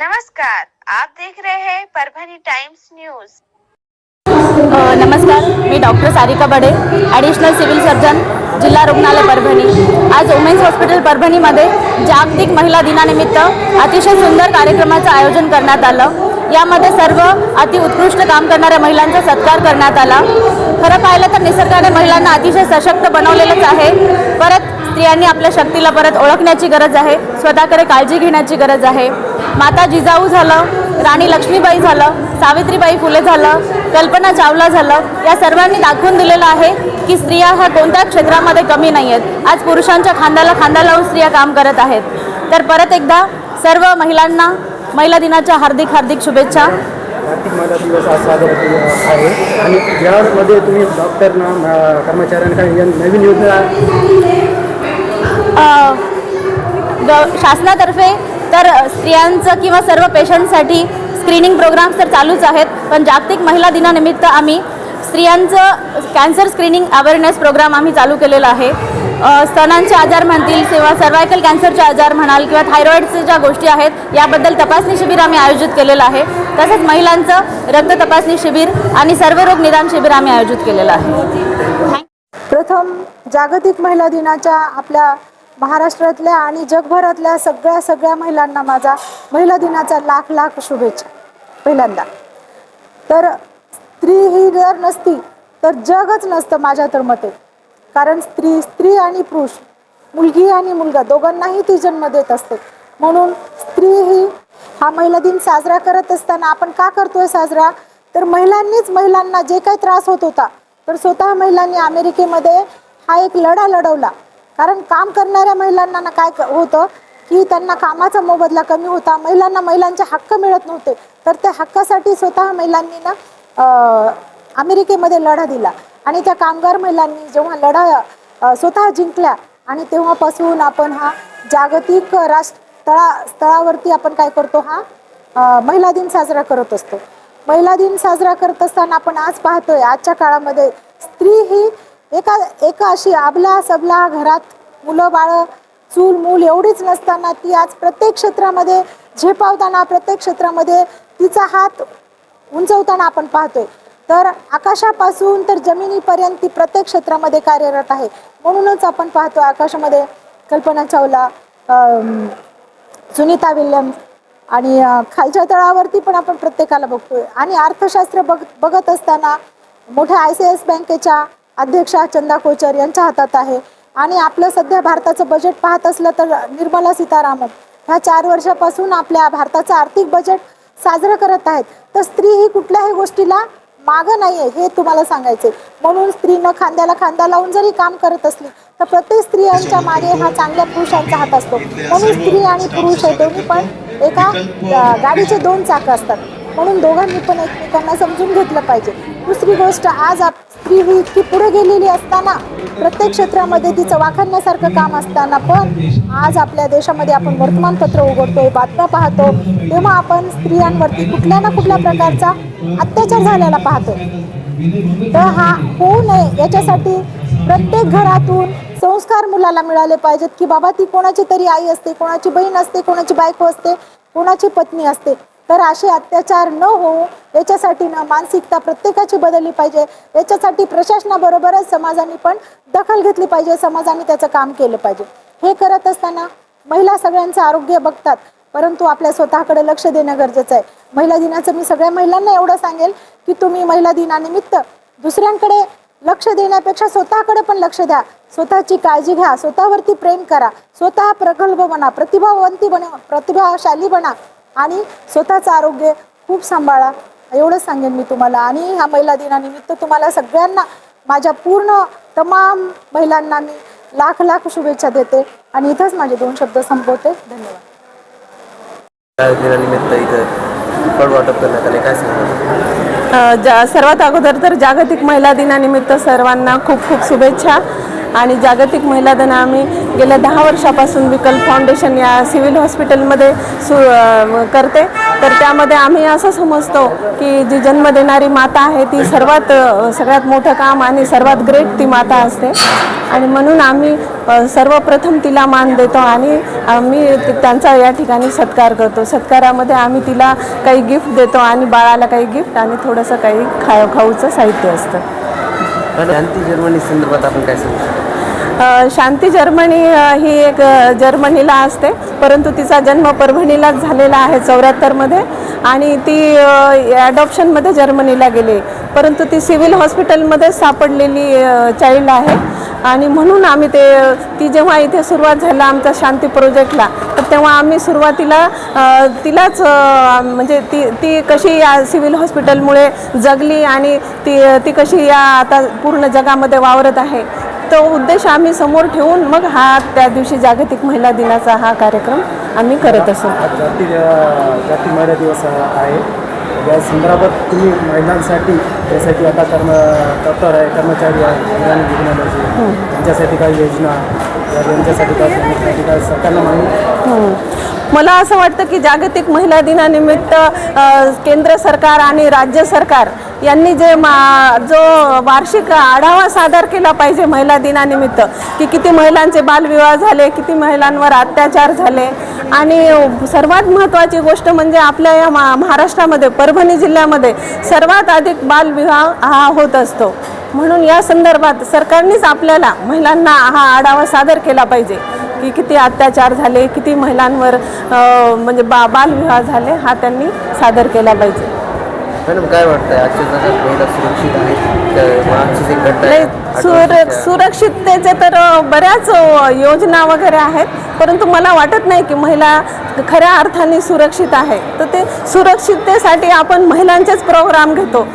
नमस्कार आप देख रहे हैं परभणी टाइम्स न्यूज नमस्कार मी doctor Sarika Bade additional civil surgeon जिल्हा रुग्णालय परभणी. आज वुमेन्स हॉस्पिटल परभणीमध्ये जागतिक महिला दिनानिमित्त अतिशय सुंदर कार्यक्रमाचं आयोजन करण्यात आलं. यामध्ये सर्व अतिउत्कृष्ट काम करणाऱ्या महिलांचा सत्कार करण्यात आला. खरं पाहिलं तर निसर्गाने महिलांना अतिशय सशक्त बनवलेलंच आहे. परत स्त्रियांनी आपल्या शक्तीला परत ओळखण्याची गरज आहे. स्वतःकडे काळजी घेण्याची गरज आहे. माता जिजाऊ झालं राणी लक्ष्मीबाई झालं सावित्रीबाई फुले झालं कल्पना चावला झालं या सर्वांनी दाखवून दिलेलं आहे की स्त्रिया ह्या कोणत्या क्षेत्रामध्ये कमी नाही आहेत आज पुरुषांच्या खांद्याला खांदा लावून स्त्रिया काम करत आहेत. तर परत एकदा सर्व महिलांना महिला दिनाच्या हार्दिक हार्दिक शुभेच्छा. जागतिक महिला दिवस आज साजरा केला आहे. आणि यामध्ये तुम्ही डॉक्टरना अ, कर्मचाऱ्यांना काही या नवीन योजना अ, ग शासनातर्फे तर स्त्रियांचं किंवा सर्व पेशंटसाठी स्क्रीनिंग प्रोग्राम्स तर चालूच आहेत. पण जागतिक महिला दिनानिमित्त आम्ही स्त्रियांचं कॅन्सर स्क्रीनिंग अवेअरनेस प्रोग्राम आम्ही चालू केलेला आहे. स्तनांचे आजार म्हणतील किंवा सर्वायकल कॅन्सरचे आजार म्हणाल किंवा थायरॉईडचे ज्या गोष्टी आहेत याबद्दल तपासणी शिबिर आम्ही आयोजित केलेलं आहे. तसंच महिलांचं रक्त तपासणी शिबिर आणि सर्व रोग निदान शिबिर आम्ही आयोजित केलेलं आहे. प्रथम जागतिक महिला दिनाच्या आपल्या महाराष्ट्रातल्या आणि जगभरातल्या सगळ्या सगळ्या महिलांना माझा महिला दिनाचा लाख लाख शुभेच्छा पहिल्यांदा. तर स्त्री ही जर नसती तर जगच नसतं माझ्या तर मते. कारण स्त्री स्त्री आणि पुरुष मुलगी आणि मुलगा दोघांनाही ती जन्म देत असते. म्हणून स्त्री ही हा महिला दिन साजरा करत असताना आपण का करतोय साजरा? तर महिलांनीच महिलांना जे काही त्रास होत होता तर स्वतः महिलांनी अमेरिकेमध्ये हा एक लढा लढवला. कारण काम करणाऱ्या महिलांना ना काय क- होतं की त्यांना कामाचा मोबदला कमी होता महिलांना महिलांचे हक्क मिळत नव्हते. तर त्या हक्कासाठी स्वतः महिलांनी ना अमेरिकेमध्ये लढा दिला. आणि त्या कामगार महिलांनी जेव्हा लढा स्वतः जिंकल्या आणि तेव्हापासून आपण हा जागतिक राष्ट्र तळा स्थळावरती आपण काय करतो हा महिला दिन साजरा करत असतो. महिला दिन साजरा करत असताना आपण आज पाहतोय आजच्या काळामध्ये स्त्री ही एका एका अशी आबला सबला घरात मुलं बाळं चूल मूल एवढीच नसताना ती आज प्रत्येक क्षेत्रामध्ये झेपावताना प्रत्येक क्षेत्रामध्ये तिचा हात उंचवताना आपण पाहतोय. तर आकाशापासून तर जमिनीपर्यंत ती प्रत्येक क्षेत्रामध्ये कार्यरत आहे. म्हणूनच आपण पाहतो आकाशामध्ये कल्पना चावला सुनीता विल्यम्स आणि खालच्या तळावरती पण आपण प्रत्येकाला बघतोय. आणि अर्थशास्त्र बघ बघत असताना मोठ्या आय सी एस बँकेच्या अध्यक्षा चंदा कोचर यांच्या हातात आहे. आणि आपलं सध्या भारताचं बजेट पाहत असलं तर निर्मला सीतारामन ह्या चार वर्षापासून आपल्या भारताचं आर्थिक बजेट साजरं करत आहेत. तर स्त्री ही कुठल्याही गोष्टीला मागं नाही आहे हे तुम्हाला सांगायचे म्हणून स्त्रीनं खांद्याला खांदा लावून जरी काम करत असली तर प्रत्येक स्त्रियांच्या मागे हा चांगल्या पुरुषांचा हात असतो. म्हणून स्त्री आणि पुरुष हे दोन्ही पण एका गाडीचे दोन चाकं असतात. म्हणून दोघांनी पण एकमेकांना समजून घेतलं पाहिजे. दुसरी गोष्ट आज आप स्त्री ही इतकी पुढे गेलेली असताना प्रत्येक क्षेत्रामध्ये तिचं वाखाणण्यासारखं काम असताना पण आज आपल्या देशामध्ये आपण वर्तमानपत्र उघडतोय बातम्या पाहतो. तेव्हा आपण स्त्रियांवरती कुठल्या ना कुठल्या प्रकारचा अत्याचार झालेला पाहतोय तर हा होऊ नये याच्यासाठी प्रत्येक घरातून संस्कार मुलाला मिळाले पाहिजेत की बाबा ती कोणाची तरी आई असते कोणाची बहीण असते कोणाची बायको असते कोणाची पत्नी असते. तर असे अत्याचार न होऊ याच्यासाठी ना मानसिकता प्रत्येकाची बदलली पाहिजे. याच्यासाठी प्रशासनाबरोबरच समाजाने पण दखल घेतली पाहिजे. समाजाने त्याचं काम केलं पाहिजे. हे करत असताना महिला सगळ्यांचं आरोग्य बघतात. परंतु आपल्या स्वतःकडे लक्ष देणं गरजेचं आहे. महिला दिनाचं मी सगळ्या महिलांना एवढं सांगेल की तुम्ही महिला दिनानिमित्त दुसऱ्यांकडे लक्ष देण्यापेक्षा स्वतःकडे पण लक्ष द्या. स्वतःची काळजी घ्या. स्वतःवरती प्रेम करा. स्वतः प्रगल्भ बना. प्रतिभावंती बना. प्रतिभाशाली बना. आणि स्वतःचं आरोग्य खूप सांभाळा. एवढंच सांगेन मी तुम्हाला. आणि ह्या महिला दिनानिमित्त तुम्हाला सगळ्यांना माझ्या पूर्ण तमाम महिलांना मी लाख लाख शुभेच्छा देते. आणि इथंच माझे दोन शब्द संपवते. धन्यवाद. दिनानिमित्त इथं फळ वाटप करण्यात आले. काय सांगा अ, जा सर्वात अगोदर तर जागतिक महिला दिनानिमित्त सर्वांना खूप खूप शुभेच्छा. आणि जागतिक महिला दिन आम्ही गेल्या दहा वर्षापासून विकल्प फाउंडेशन या सिव्हिल हॉस्पिटलमध्ये सु करते. तर त्यामध्ये आम्ही असं समजतो की जी जन्म देणारी माता आहे ती सर्वात सगळ्यात मोठं काम आणि सर्वात ग्रेट ती माता असते. आणि म्हणून आम्ही सर्वप्रथम तिला मान देतो आणि आम्ही त्यांचा या ठिकाणी सत्कार करतो. सत्कारामध्ये आम्ही तिला काही गिफ्ट देतो आणि बाळाला काही गिफ्ट आणि थोडंसं काही खा खाऊचं साहित्य असतं. शांती जर्मनी संदर्भात आपण काय सांगू शकतो? शांती जर्मनी ही एक जर्मनीला असते. परंतु तिचा जन्म परभणीलाच झालेला आहे चौऱ्याहत्तरमध्ये आणि ती ॲडॉप्शनमध्ये जर्मनीला गेली. परंतु ती सिव्हिल हॉस्पिटलमध्ये सापडलेली चाईल्ड आहे. आणि म्हणून आम्ही ते ती जेव्हा इथे सुरुवात झाला आमचा शांती प्रोजेक्टला तेव्हा आम्ही सुरुवातीला तिलाच म्हणजे ती ती कशी या सिव्हिल हॉस्पिटलमुळे जगली आणि ती ती कशी या आता पूर्ण जगामध्ये वावरत आहे तो उद्देश आम्ही समोर ठेवून मग हा त्या दिवशी जागतिक महिला दिनाचा हा कार्यक्रम आम्ही करत असतो आज महिला दिवस आहे. या संदर्भात तुम्ही महिलांसाठी त्यासाठी आता कर्म डॉक्टर आहे कर्मचारी आहे महिलांनी जीवनामध्ये त्यांच्यासाठी काही योजना या त्यांच्यासाठी काय त्यांच्यासाठी काय सरकारनं मागणी हं. मला असं वाटतं की जागतिक महिला दिनानिमित्त केंद्र सरकार आणि राज्य सरकार यांनी जे मा जो वार्षिक आढावा सादर केला पाहिजे महिला दिनानिमित्त की किती महिलांचे बालविवाह झाले किती महिलांवर अत्याचार झाले आणि सर्वात महत्त्वाची गोष्ट म्हणजे आपल्या या मा महाराष्ट्रामध्ये परभणी जिल्ह्यामध्ये सर्वात अधिक बालविवाह हा होत असतो. म्हणून या संदर्भात सरकारनेच आपल्याला महिलांना हा आढावा सादर केला पाहिजे की किती अत्याचार झाले किती महिलांवर म्हणजे बा बालविवाह झाले हा त्यांनी सादर केला पाहिजे. मॅडम काय वाटतंय? आजच्या जगात महिला सुरक्षित आहेत का मागचीच एक घटना आहे. नाही, सुर सुरक्षिततेचे तर अ, बऱ्याच अ, योजना वगैरे आहेत. परंतु मला वाटत नाही की महिला खऱ्या अर्थाने सुरक्षित आहे. तर ते सुरक्षिततेसाठी आपण महिलांचेच प्रोग्राम घेतो.